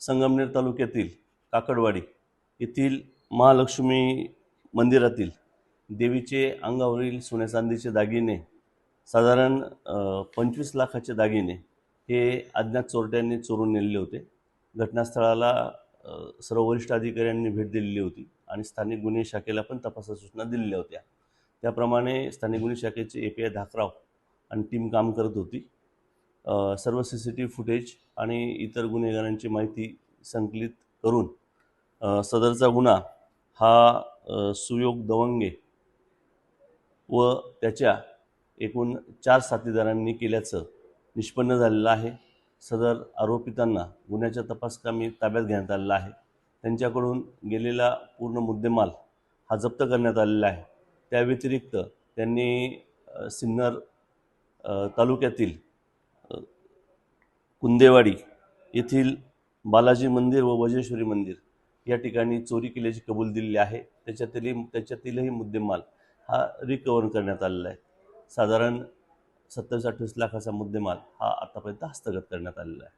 संगमनेर तालुक्यातील काकडवाडी येथील महालक्ष्मी मंदिरातील देवीचे अंगावरील सोन्या चांदीचे दागिने साधारण पंचवीस लाखाचे दागिने हे अज्ञात चोरट्यांनी चोरून नेलेले होते. घटनास्थळाला सर्व वरिष्ठ अधिकाऱ्यांनी भेट दिलेली होती आणि स्थानिक गुन्हे शाखेला पण तपासाच्या सूचना दिलेल्या होत्या. त्याप्रमाणे स्थानिक गुन्हे शाखेचे ए पी आय धाकराव आणि टीम काम करत होती. सर्व C C T V footage आणि इतर गुन्हेगारांची माहिती संकलित करून सदरचा गुन्हा हा सुयोग दवंगे व त्याच्या एकूण चार साथीदारांनी केल्याचं निष्पन्न झालेलं आहे. सदर आरोपितांना गुन्ह्याच्या तपासकामी ताब्यात घेण्यात आलेला आहे. त्यांच्याकडून गेलेला पूर्ण मुद्देमाल हा जप्त करण्यात आलेला आहे. त्या व्यतिरिक्त त्यांनी सिन्नर तालुक्यातील कुंदेवाडी येथील बालाजी मंदिर व वजेश्वरी मंदिर या ठिकाणी चोरी केल्याची कबूल दिलेली आहे. त्याच्यातीलही त्याच्यातीलही मुद्देमाल हा रिकवर करण्यात आलेला आहे. साधारण सत्तावीस अठ्ठावीस लाखाचा मुद्देमाल हा आतापर्यंत हस्तगत करण्यात आलेला आहे.